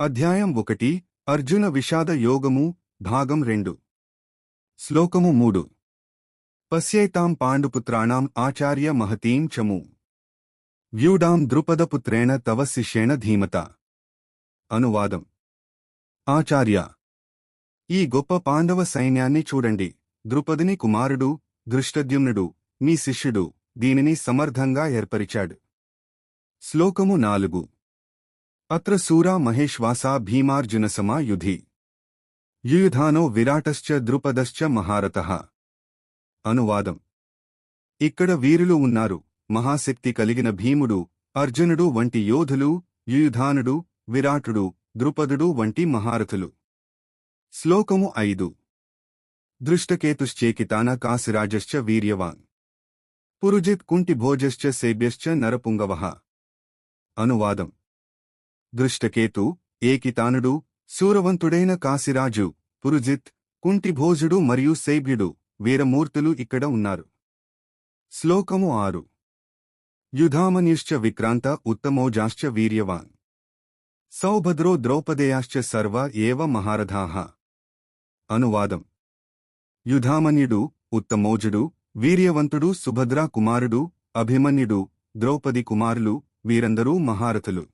అధ్యాయం ఒకటి అర్జున విషాద యోగము భాగం రెండు. శ్లోకము మూడు. పశ్యేతాం పాండుపుత్రాణాం ఆచార్య మహతీం చము. వ్యూడాం ద్రుపదపుత్రేణ తవ శిష్యేణ ధీమత. అనువాదం. ఆచార్య. ఈ గొప్ప పాండవ సైన్యాన్ని చూడండి. ద్రుపదిని కుమారుడు దృష్టద్యుమ్నుడు మీ శిష్యుడు దీనిని సమర్థంగా ఏర్పరిచాడు. శ్లోకము నాలుగు. అత్ర సూరా మహేశ్వాసా భీమార్జునసమా యుధి యుయుధానో విరాటశ్చ ద్రుపదశ్చ మహారథః అనువాదం ఇక్కడ వీరులు ఉన్నారు. మహాశక్తి కలిగిన భీముడు అర్జునుడు వంటి యోధులు యుయుధానుడు విరాటుడు ద్రుపదుడు వంటి మహారథులు. శ్లోకము ఐదు. దృష్టకేతుశ్చేకితాన కాశిరాజశ్చ వీర్యవాన్. పురుజిత్ కుంటిభోజశ్చ సేభ్యశ్చ నరపుంగవః. అనువాదం. దృష్టకేతు ఏకితానుడు శూరవంతుడైన కాశిరాజు పురుజిత్ కుంటిభోజుడు మరియు శైభ్యుడు వీరమూర్తులు ఇక్కడ ఉన్నారు. శ్లోకము ఆరు. యుధామన్యుశ్చ విక్రాంత ఉత్తమోజాశ్చ వీర్యవాన్. సౌభద్రో ద్రౌపదేయాశ్చ సర్వ ఏవ మహారథాః. అనువాదం. యుధామన్యుడు ఉత్తమోజుడు వీర్యవంతుడు సుభద్రా కుమారుడు అభిమన్యుడు ద్రౌపది కుమారులు వీరందరూ మహారథులు.